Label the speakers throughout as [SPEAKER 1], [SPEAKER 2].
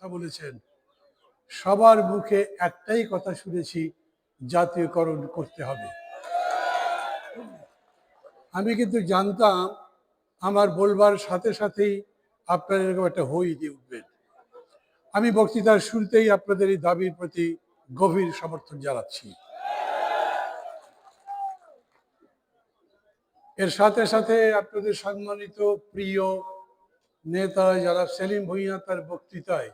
[SPEAKER 1] কথা বলেছেন। সবার মুখে একটাই কথা শুনেছি, জাতীয়করণ করতে হবে। আমি কিন্তু জানতাম, আমার বলবার সাথে সাথেই আপনারা এরকম একটা হই দিয়ে উঠবেন। আমি বক্তৃতার শুরুতেই আপনাদের এই দাবির প্রতি গভীর সমর্থন জানাচ্ছি। এর সাথে সাথে আপনাদের সম্মানিত প্রিয় নেতা যারা সেলিম ভুঁইয়া তার বক্তৃতায়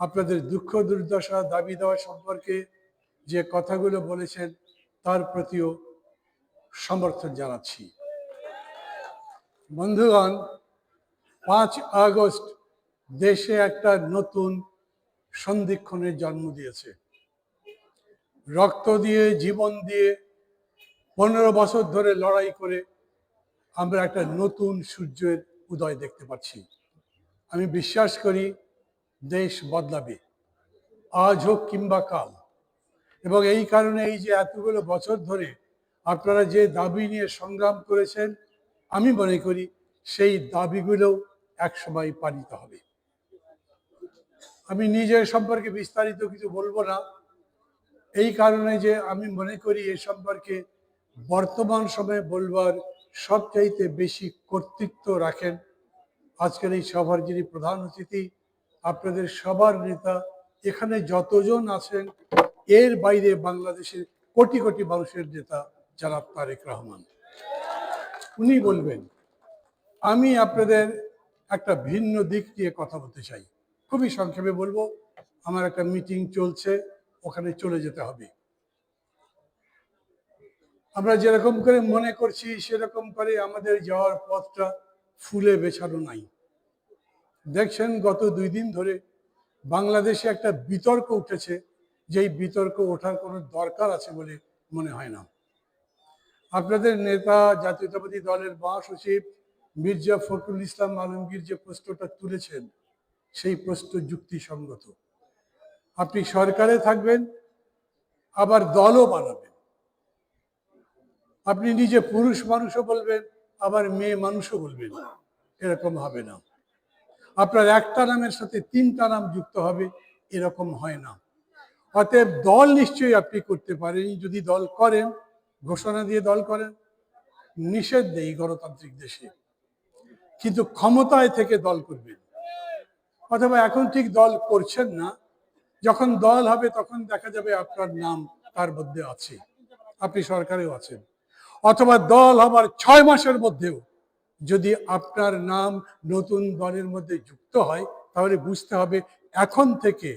[SPEAKER 1] আপনাদের দুঃখ, দুর্দশা, দাবি দেওয়া সম্পর্কে যে কথাগুলো বলেছেন, তার প্রতিও সমর্থন জানাচ্ছি। বন্ধুগণ, পাঁচ আগস্ট দেশে একটা নতুন সন্ধিক্ষণের জন্ম দিয়েছে। রক্ত দিয়ে, জীবন দিয়ে পনেরো বছর ধরে লড়াই করে আমরা একটা নতুন সূর্যের উদয় দেখতে পাচ্ছি। আমি বিশ্বাস করি দেশ বদলাবে। আজ হোক কিংবা কাল। এবং এই কারণে এই যে এতগুলো বছর ধরে আপনারা যে দাবি নিয়ে সংগ্রাম করেছেন, আমি মনে করি সেই দাবিগুলো একসময় পালিত হবে। আমি নিজের সম্পর্কে বিস্তারিত কিছু বলব না। এই কারণে যে আমি মনে করি এ সম্পর্কে বর্তমান সময়ে বলবার সবচাইতে বেশি কর্তৃত্ব রাখেন আজকের এই সভার যিনি প্রধান অতিথি আপনাদের সবার নেতা, এখানে যতজন আছেন, এর বাইরে বাংলাদেশের কোটি কোটি মানুষের নেতা জনাব তারেক রহমান। উনি বলবেন, আমি আপনাদের একটা ভিন্ন দিক নিয়ে কথা বলতে চাই। খুবই সংক্ষেপে বলব, আমার একটা মিটিং চলছে, ওখানে চলে যেতে হবে। আমরা যেরকম করে মনে করছি, সেরকম করে আমাদের যাওয়ার পথটা ফুলে বেছানো নাই। দেখছেন গত দুই দিন ধরে বাংলাদেশে একটা বিতর্ক উঠেছে, যেই বিতর্ক ওঠার কোনো দরকার আছে বলে মনে হয় না। আপনাদের নেতা, জাতীয়তাবাদী দলের মহাসচিব মির্জা ফখরুল ইসলাম আলমগীর যে প্রশ্নটা তুলেছেন, সেই প্রশ্ন যুক্তিসঙ্গত। আপনি সরকারে থাকবেন, আবার দলও বানাবেন। আপনি নিজে পুরুষ মানুষও বলবেন, আবার মেয়ে মানুষও বলবেন। এরকম হবে না। আপনার একটা নামের সাথে তিনটা নাম যুক্ত হবে, এরকম হয় না। অতএব দল নিশ্চয়ই আপনি করতে পারেন, যদি দল করেন, ঘোষণা দিয়ে দল করেন, নিষেধ নেই গণতান্ত্রিক দেশে। কিন্তু ক্ষমতায় থেকে দল করবেন। অথবা এখন ঠিক দল করছেন না, যখন দল হবে তখন দেখা যাবে আপনার নাম তার মধ্যে আছে, আপনি সরকারেও আছেন। অথবা দল হবার ছয় মাসের মধ্যেও যদি আপনার নাম নতুন দলের মধ্যে যুক্ত হয়, তাহলে বুঝতে হবে এখন থেকে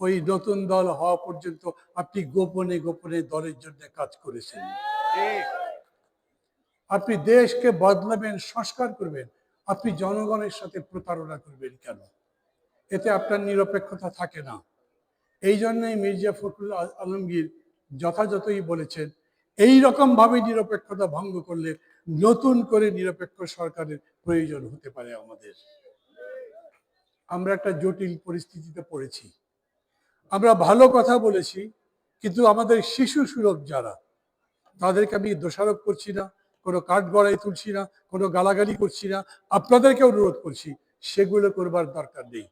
[SPEAKER 1] ওই নতুন দল হওয়া পর্যন্ত আপনি গোপনে গোপনে দলের জন্য কাজ করেছেন। আপনি দেশকে বদলাবেন, সংস্কার করবেন, আপনি জনগণের সাথে প্রতারণা করবেন কেন? এতে আপনার নিরপেক্ষতা থাকে না। এই জন্যই মির্জা ফখরুল আলমগীর যথাযথই বলেছেন, এই রকম ভাবে নিরপেক্ষতা ভঙ্গ করলে নতুন করে নিরপেক্ষ সরকারের প্রয়োজন হতে পারে আমাদের। আমরা একটা জটিল পরিস্থিতিতে পড়েছি। আমরা ভালো কথা বলেছি, কিন্তু আমাদের শিশু সুলভ যারা, তাদেরকে আমি দোষারোপ করছি না, কোনো কাঠ গড়াই তুলছি না, কোনো গালাগালি করছি না আপনাদেরকে অনুরোধ করছি, সেগুলো করবার দরকার নেই।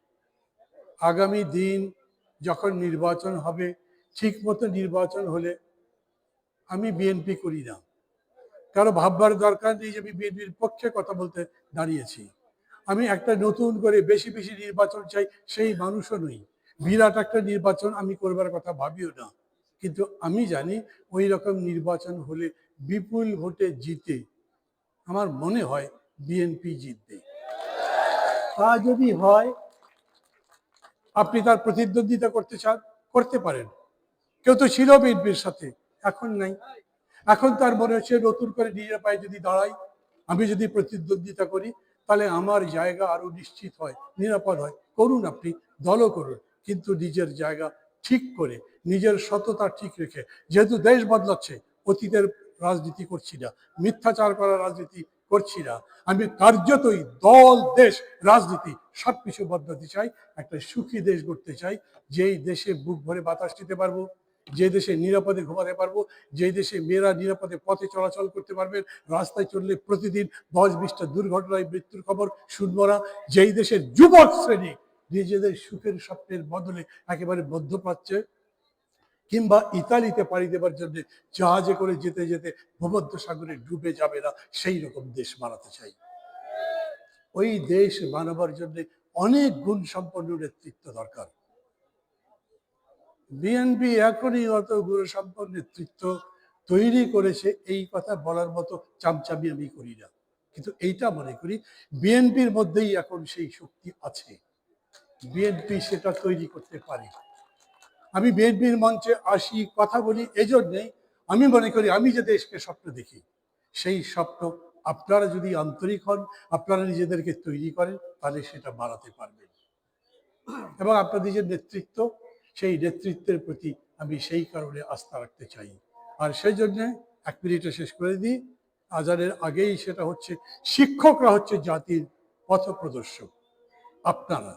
[SPEAKER 1] আগামী দিন যখন নির্বাচন হবে, ঠিক মতো নির্বাচন হলে আমি বিএনপি করি না। কারও ভাববার দরকার নেই যে আমি বিএনপির পক্ষে কথা বলতে দাঁড়িয়েছি। আমি একটা নতুন করে বেশি বেশি নির্বাচন চাই, সেই মানুষও নই। বিরাট একটা নির্বাচন আমি করবার কথা ভাবিও না। কিন্তু আমি জানি ওই রকম নির্বাচন হলে বিপুল ভোটে জিতে আমার মনে হয় বিএনপি জিতবে। তা যদি হয়, আপনি তার প্রতিদ্বন্দ্বিতা করতে চান, করতে পারেন। কেউ তো ছিল বিএনপির সাথে, এখন নাই। এখন তার মনে হচ্ছে নতুন করে নিজের পায়ে যদি দাঁড়াই, আমি যদি প্রতিদ্বন্দ্বিতা করি, তাহলে আমার জায়গা আরও নিশ্চিত হয়, নিরাপদ হয়। করুন আপনি, দলও করুন, কিন্তু নিজের জায়গা ঠিক করে, নিজের সততা ঠিক রেখে, যেহেতু দেশ বদলাচ্ছে, অতীতের রাজনীতি করছি না, মিথ্যাচার করার রাজনীতি করছি না, আমি কার্যতই দল, দেশ, রাজনীতি সব কিছু বদলাতে চাই, একটা সুখী দেশ গড়তে চাই, যেই দেশে বুক ভরে বাতাস নিতে পারব। যে দেশে নিরাপদে ঘুমাতে পারব, যে দেশে মেয়েরা নিরাপদে পথে চলাচল করতে পারবেন রাস্তায় চললে প্রতিদিন দশ বিশটা দুর্ঘটনায় মৃত্যুর খবর শুনব না। যেই দেশের যুবক শ্রেণি নিজেদের সুখের স্বপ্নের বদলে একেবারে মধ্যপ্রাচ্যে কিংবা ইতালিতে পাড়ি দেবার জন্য জাহাজে করে যেতে যেতে ভূমধ্য সাগরে ডুবে যাবে না, সেই রকম দেশ বানাতে চাই। ওই দেশ বানাবার জন্য অনেক গুণ সম্পন্ন নেতৃত্ব দরকার। বিএনপি এখনই অত সম্পন্ন নেতৃত্ব তৈরি করেছে এই কথা বলার মতো চামচামি আমি করি না। কিন্তু এইটা মনে করি বিএনপির মধ্যেই এখন সেই শক্তি আছে। বিএনপি সেটা তৈরি করতে পারে। আমি বিএনপির মঞ্চে আসি, কথা বলি এজন্যেই আমি মনে করি আমি যে দেশকে স্বপ্ন দেখি, সেই স্বপ্ন আপনারা যদি আন্তরিক হন, আপনারা নিজেদেরকে তৈরি করেন, তাহলে সেটা বাড়াতে পারবেন। এবং আপনাদের যে নেতৃত্ব সেই নেতৃত্বের প্রতি আমি সেই কারণে আস্থা রাখতে চাই। আর সেই জন্যে এক মিনিটে শেষ করে দিই। আজানের আগেই সেটা হচ্ছে, শিক্ষকরা হচ্ছে জাতির পথ প্রদর্শক আপনারা,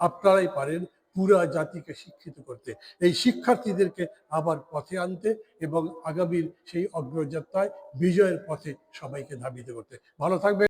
[SPEAKER 1] আপনারাই পারেন পুরা জাতিকে শিক্ষিত করতে। এই শিক্ষার্থীদেরকে আবার পথে আনতে এবং আগামীর সেই অগ্রযাত্রায় বিজয়ের পথে সবাইকে ধাবিত করতে। ভালো থাকবে